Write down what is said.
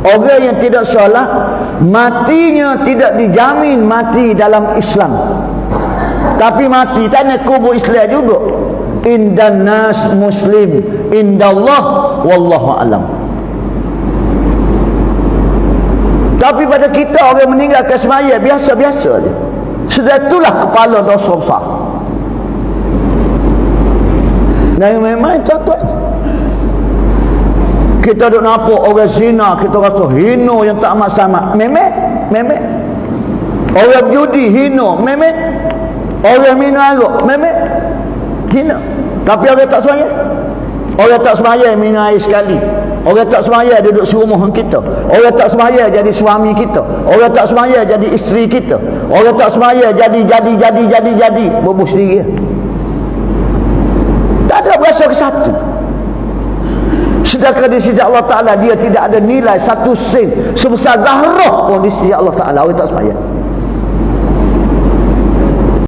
Orang yang tidak solat Matinya tidak dijamin mati dalam Islam. Tapi mati tanya kubur Islam juga. Indan nas muslim Indallah Wallahu alam. Tapi pada kita orang meninggalkan semaya Biasa-biasa je. Sudah itulah kepala dosa besar. Dan memang tuan-tuan kita duk nampak orang zina kita rasa hino yang tak amat sama memek memek. Orang judi hino memek. Orang minum arak memek. Hina. Tapi orang tak semaya. Orang tak semaya minum air sekali. Orang tak semaya duduk serumah kita. Orang tak semaya jadi suami kita. Orang tak semaya jadi isteri kita. Orang tak semaya jadi jadi jadi jadi jadi. Bubuh sendiri. Tak ada berasa ke satu Sedangkan di sisi Allah Ta'ala dia tidak ada nilai satu sen sebesar zahrah pun di sisi Allah Ta'ala. Orang tak semaya.